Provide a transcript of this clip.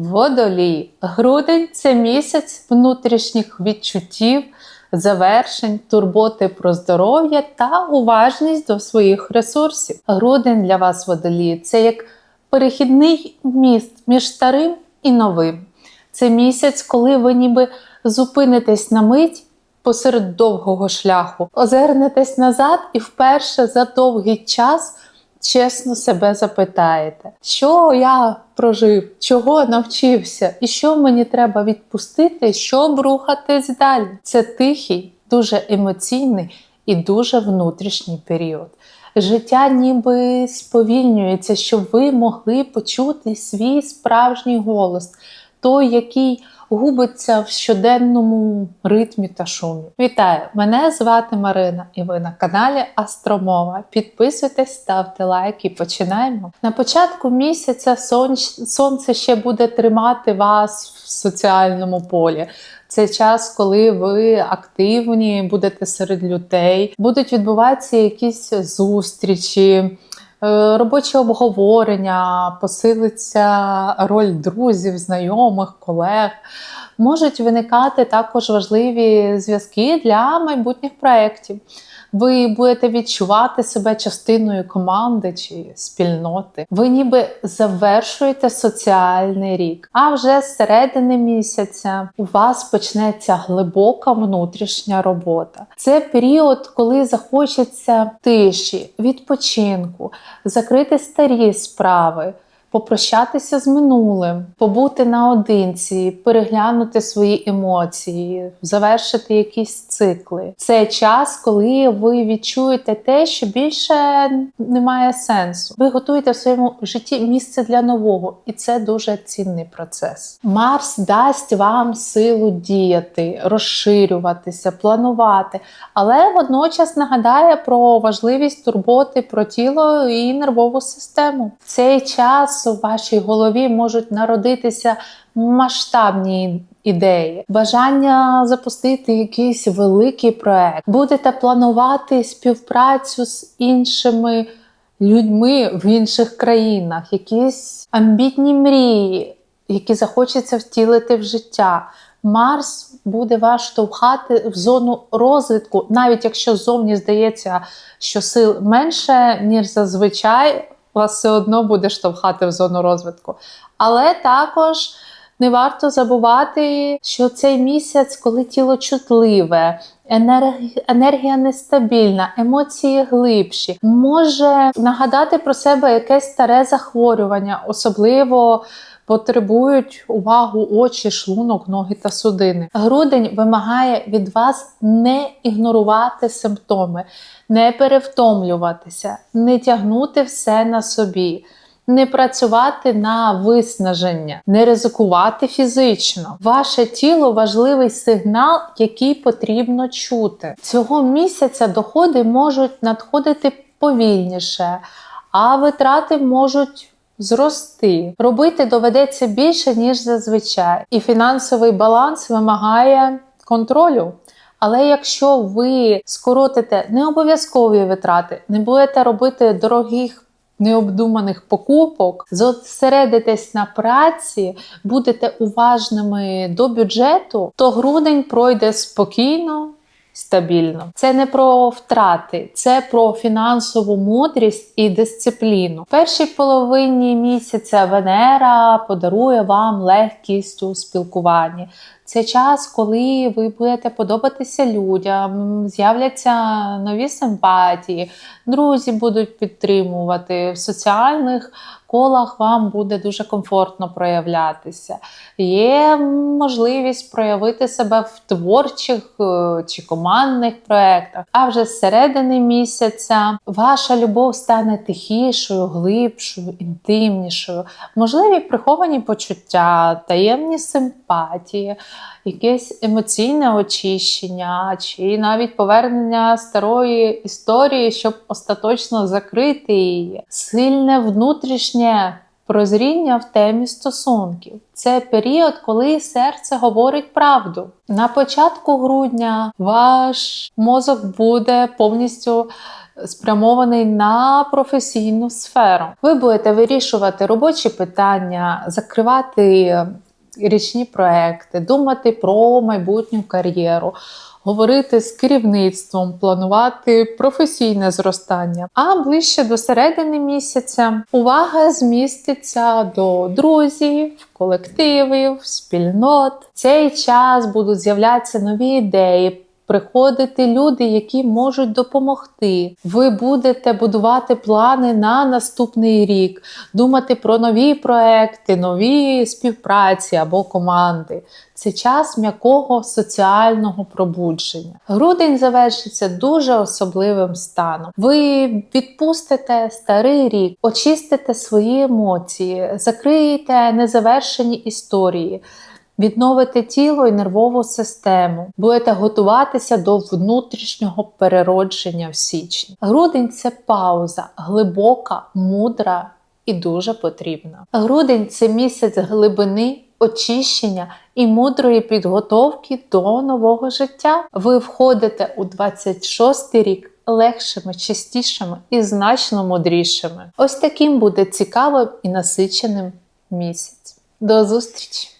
Водолій. Грудень це місяць внутрішніх відчуттів, завершень, турботи про здоров'я та уважність до своїх ресурсів. Грудень для вас водолій це як перехідний міст між старим і новим. Це місяць, коли ви ніби зупинитесь на мить посеред довгого шляху, озирнетесь назад і вперше за довгий час чесно себе запитаєте, що я прожив, чого навчився, і що мені треба відпустити, щоб рухатись далі. Це тихий, дуже емоційний і дуже внутрішній період. Життя ніби сповільнюється, щоб ви могли почути свій справжній голос, той, який губиться в щоденному ритмі та шумі. Вітаю! Мене звати Марина, і ви на каналі Астромова. Підписуйтесь, ставте лайк і починаємо. На початку місяця сонце ще буде тримати вас в соціальному полі. Це час, коли ви активні, будете серед людей, будуть відбуватися якісь зустрічі. Е, робочі обговорення, посилиться роль друзів, знайомих, колег. Можуть виникати також важливі зв'язки для майбутніх проєктів ви будете відчувати себе частиною команди чи спільноти. Ви ніби завершуєте соціальний рік. А вже з середини місяця у вас почнеться глибока внутрішня робота. Це період, коли захочеться тиші, відпочинку, закрити старі справи попрощатися з минулим, побути наодинці, переглянути свої емоції, завершити якісь цикли. Це час, коли ви відчуєте те, що більше немає сенсу. Ви готуєте в своєму житті місце для нового, і це дуже цінний процес. Марс дасть вам силу діяти, розширюватися, планувати, але водночас нагадає про важливість турботи про тіло і нервову систему. В цей час у вашій голові можуть народитися масштабні ідеї, бажання запустити якийсь великий проект, будете планувати співпрацю з іншими людьми в інших країнах, якісь амбітні мрії, які захочеться втілити в життя. Марс буде вас штовхати в зону розвитку, навіть якщо зовні здається, що сил менше, ніж зазвичай вас все одно буде штовхати в зону розвитку. Але також не варто забувати, що цей місяць, коли тіло чутливе, енергія, нестабільна, емоції глибші, може нагадати про себе якесь старе захворювання, особливо. Потребують увагу очі, шлунок, ноги та судини. Грудень вимагає від вас не ігнорувати симптоми, не перевтомлюватися, не тягнути все на собі. Не працювати на виснаження, не ризикувати фізично. Ваше тіло важливий сигнал, який потрібно чути. Цього місяця доходи можуть надходити повільніше, а витрати можуть зрости. Робити доведеться більше, ніж зазвичай. І фінансовий баланс вимагає контролю. Але якщо ви скоротите необов'язкові витрати, не будете робити дорогих необдуманих покупок, зосередитесь на праці, будете уважними до бюджету, то грудень пройде спокійно. Стабільно, це не про втрати, це про фінансову мудрість і дисципліну. В першій половині місяця Венера подарує вам легкість у спілкуванні. Це час, коли ви будете подобатися людям, з'являться нові симпатії, друзі будуть підтримувати в соціальних колах вам буде дуже комфортно проявлятися. Є можливість проявити себе в творчих е, чи командних проєктах. А вже з середини місяця ваша любов стане тихішою, глибшою, інтимнішою, можливі приховані почуття, таємні симпатії якесь емоційне очищення, чи навіть повернення старої історії, щоб остаточно закрити її, сильне внутрішнє прозріння в темі стосунків. Це період, коли серце говорить правду. На початку грудня ваш мозок буде повністю спрямований на професійну сферу. Ви будете вирішувати робочі питання, закривати річні проекти, думати про майбутню кар'єру. Говорити з керівництвом, планувати професійне зростання. А ближче до середини місяця увага зміститься до друзів, колективів, спільнот. В цей час будуть з'являтися нові ідеї. Приходити люди, які можуть допомогти. Ви будете будувати плани на наступний рік, думати про нові проекти, нові співпраці або команди. Це час м'якого соціального пробудження. Грудень завершиться дуже особливим станом. Ви відпустите старий рік, очистите свої емоції, закриєте незавершені історії. Відновите тіло і нервову систему, будете готуватися до внутрішнього переродження в січні. Грудень це пауза, глибока, мудра і дуже потрібна. Грудень це місяць глибини, очищення і мудрої підготовки до нового життя. Ви входите у 26-й рік легшими, чистішими і значно мудрішими. Ось таким буде цікавим і насиченим місяць. До зустрічі!